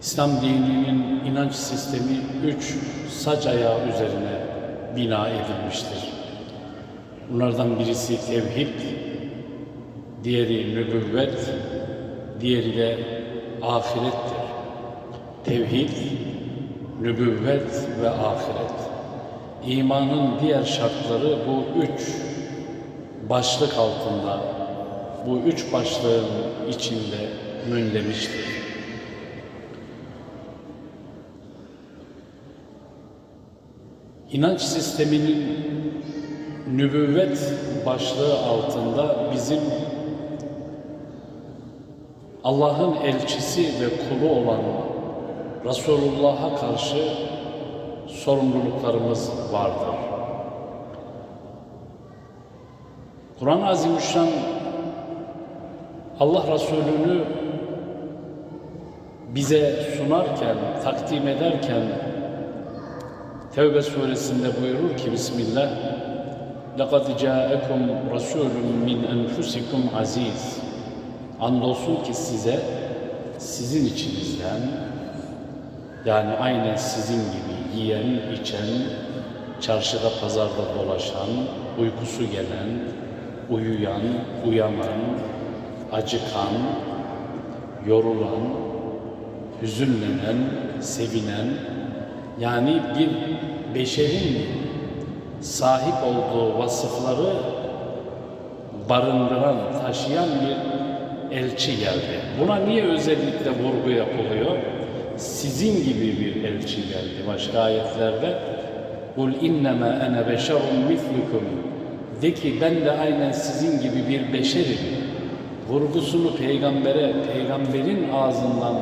İslam dininin inanç sistemi üç sac ayağı üzerine bina edilmiştir. Bunlardan birisi tevhid, diğeri nübüvvet, diğeri de ahirettir. Tevhid, nübüvvet ve ahiret. İmanın diğer şartları bu üç başlık altında, bu üç başlığın içinde mündemiştir. İnanç sisteminin nübüvvet başlığı altında bizim Allah'ın elçisi ve kulu olan Resulullah'a karşı sorumluluklarımız vardır. Kur'an-ı Azimüşşan Allah Resulü'nü bize sunarken, takdim ederken Tevbe suresinde buyurur ki Bismillah لَقَدْ جَاءَكُمْ رَسُولٌ مِّنْ أَنْفُسِكُمْ aziz. Andolsun ki size sizin içinizden yani aynen sizin gibi yiyen, içen, çarşıda pazarda dolaşan, uykusu gelen, uyuyan, uyanan, acıkan, yorulan, hüzünlenen, sevinen, yani bir beşerin sahip olduğu vasıfları barındıran, taşıyan bir elçi geldi. Buna niye özellikle vurgu yapılıyor? Sizin gibi bir elçi geldi. Başka ayetlerde Kul innema ene beşerun mislukum De ki ben de aynen sizin gibi bir beşerim. Vurgusunu peygambere, peygamberin ağzından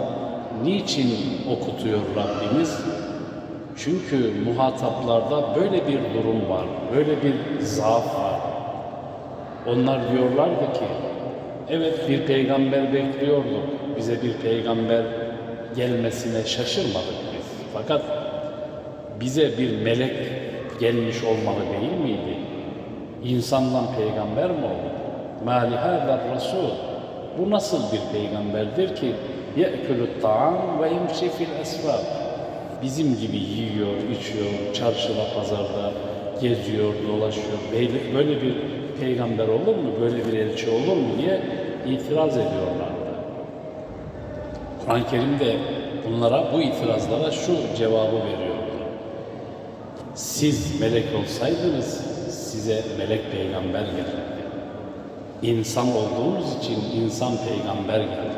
niçin okutuyor Rabbimiz? Çünkü muhataplarda böyle bir durum var, böyle bir zaaf var. Onlar diyorlardı ki, evet bir peygamber bekliyorduk, bize bir peygamber gelmesine şaşırmadık biz. Fakat bize bir melek gelmiş olmalı değil miydi? İnsandan peygamber mi oldu? Mâlihâder Resul. Bu nasıl bir peygamberdir ki? Ye'külü ta'am ve imşi fil esvâb. Bizim gibi yiyor, içiyor, çarşıda, pazarda geziyor, dolaşıyor. Böyle, bir peygamber olur mu? Böyle bir elçi olur mu diye itiraz ediyorlardı. Kur'an-ı Kerim de bunlara, bu itirazlara şu cevabı veriyordu. Siz melek olsaydınız size melek peygamber gelirdi. İnsan olduğunuz için insan peygamber geldi.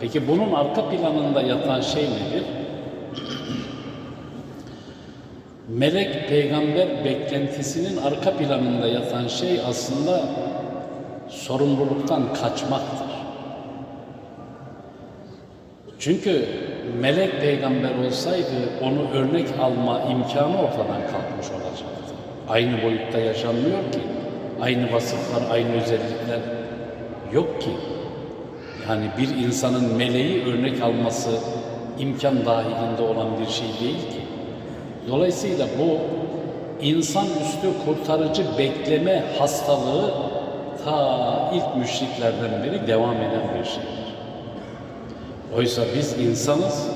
Peki bunun arka planında yatan şey nedir? Melek peygamber beklentisinin arka planında yatan şey aslında sorumluluktan kaçmaktır. Çünkü melek peygamber olsaydı onu örnek alma imkanı ortadan kalkmış olacaktı. Aynı boyutta yaşanmıyor ki. Aynı vasıflar, aynı özellikler yok ki. Yani bir insanın meleği örnek alması imkan dahilinde olan bir şey değil ki. Dolayısıyla bu insan üstü kurtarıcı bekleme hastalığı ta ilk müşriklerden beri devam eden bir şeydir. Oysa biz insanız,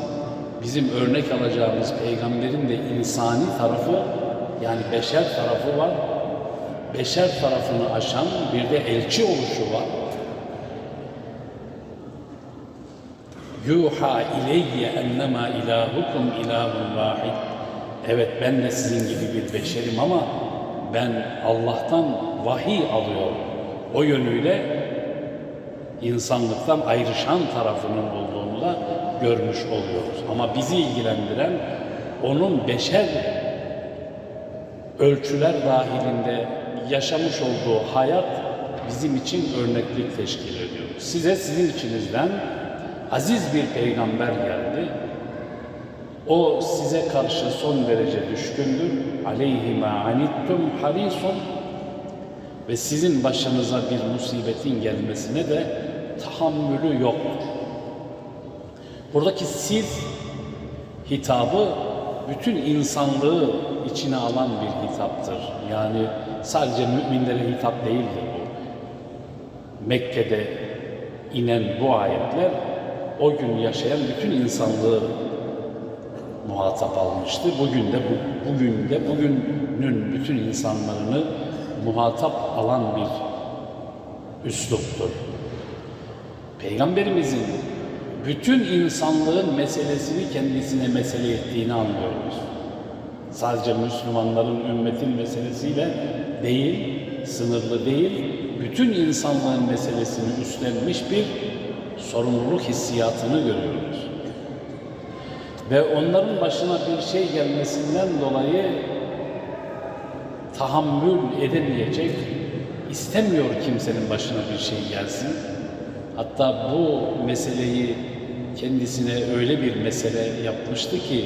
bizim örnek alacağımız peygamberin de insani tarafı yani beşer tarafı var. Beşer tarafını aşan bir de elçi oluşu var. Yuha ileyye ennema ilahukum ilahun vahid. Evet ben de sizin gibi bir beşerim ama ben Allah'tan vahiy alıyorum. O yönüyle insanlıktan ayrışan tarafının olduğunu da görmüş oluyoruz. Ama bizi ilgilendiren onun beşer ölçüler dahilinde yaşamış olduğu hayat bizim için örneklik teşkil ediyor. Size sizin içinizden aziz bir peygamber geldi. O size karşı son derece düşkündür. Aleyhi ma anittum harisun ve sizin başınıza bir musibetin gelmesine de tahammülü yoktur. Buradaki siz hitabı bütün insanlığı içine alan bir hitaptır. Yani sadece müminlere hitap değildir bu. Mekke'de inen bu ayetler o gün yaşayan bütün insanlığı muhatap almıştı. Bugün de bu, bugün de bugünün bütün insanlarını muhatap alan bir üsluptur. Peygamberimizin bütün insanlığın meselesini kendisine mesele ettiğini anlıyoruz. Sadece Müslümanların ümmetin meselesiyle değil, sınırlı değil, bütün insanlığın meselesini üstlenmiş bir sorumluluk hissiyatını görüyoruz Ve onların başına bir şey gelmesinden dolayı tahammül edemeyecek, istemiyor kimsenin başına bir şey gelsin. Hatta bu meseleyi kendisine öyle bir mesele yapmıştı ki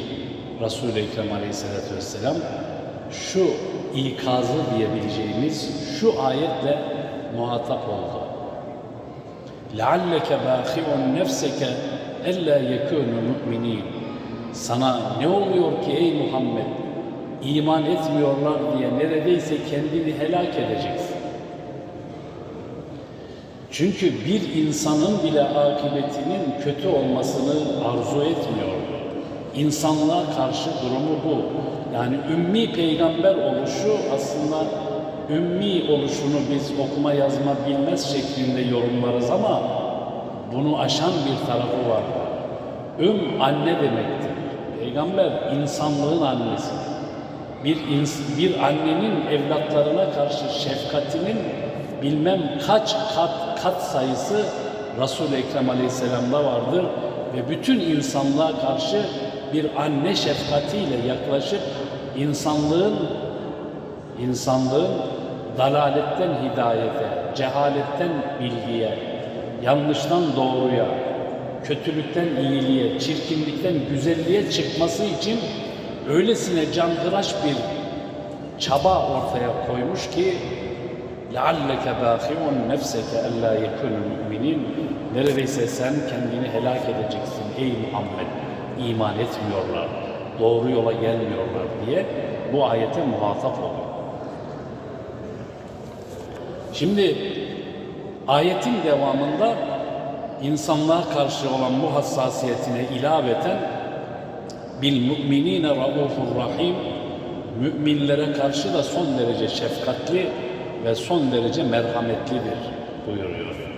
Resul-i Ekrem Aleyhisselatü Vesselam şu ikazı diyebileceğimiz şu ayetle muhatap oldu. لَعَلَّكَ بَاخِعٌ نَفْسَكَ اَلَّا يَكُونُ مُؤْمِنِينَ sana ne oluyor ki ey Muhammed? İman etmiyorlar diye neredeyse kendini helak edeceksin. Çünkü bir insanın bile akıbetinin kötü olmasını arzu etmiyor. İnsanlığa karşı durumu bu. Yani ümmi peygamber oluşu aslında ümmi oluşunu biz okuma yazma bilmez şeklinde yorumlarız ama bunu aşan bir tarafı var. Üm anne demektir. Peygamber insanlığın annesi. Bir, ins- bir annenin evlatlarına karşı şefkatinin bilmem kaç kat kat sayısı Resul-i Ekrem Aleyhisselam'da vardır ve bütün insanlığa karşı bir anne şefkatiyle yaklaşıp insanlığın insanlığın dalaletten hidayete, cehaletten bilgiye, yanlıştan doğruya, kötülükten iyiliğe, çirkinlikten güzelliğe çıkması için öylesine canhıraş bir çaba ortaya koymuş ki لَعَلَّكَ بَاخِعٌ نَفْسَكَ اَلَّا يَكُنُ مُؤْمِنِينَ Neredeyse sen kendini helak edeceksin ey Muhammed. İman etmiyorlar, doğru yola gelmiyorlar diye bu ayete muhatap oluyor. Şimdi ayetin devamında insanlığa karşı olan bu hassasiyetine ilaveten bil mu'minine raufur rahim müminlere karşı da son derece şefkatli ve son derece merhametlidir buyuruyor.